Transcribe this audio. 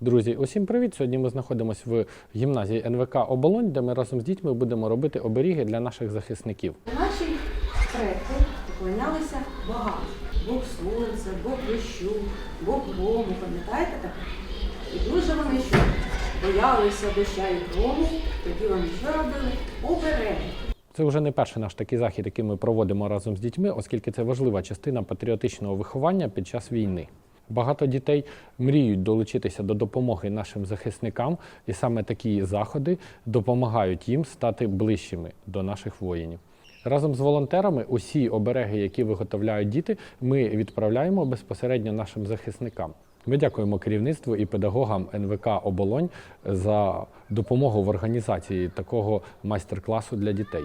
Друзі, усім привіт! Сьогодні ми знаходимося в гімназії НВК Оболонь, де ми разом з дітьми будемо робити оберіги для наших захисників. Наші предки поклонялися богам. Бог сонця, Бог дощу, Бог грому, пам'ятаєте так? І дуже вони що боялися доща і грому, тоді вони що робили? Обереги. Це вже не перший наш такий захід, який ми проводимо разом з дітьми, оскільки це важлива частина патріотичного виховання під час війни. Багато дітей мріють долучитися до допомоги нашим захисникам, і саме такі заходи допомагають їм стати ближчими до наших воїнів. Разом з волонтерами усі обереги, які виготовляють діти, ми відправляємо безпосередньо нашим захисникам. Ми дякуємо керівництву і педагогам НВК Оболонь за допомогу в організації такого майстер-класу для дітей.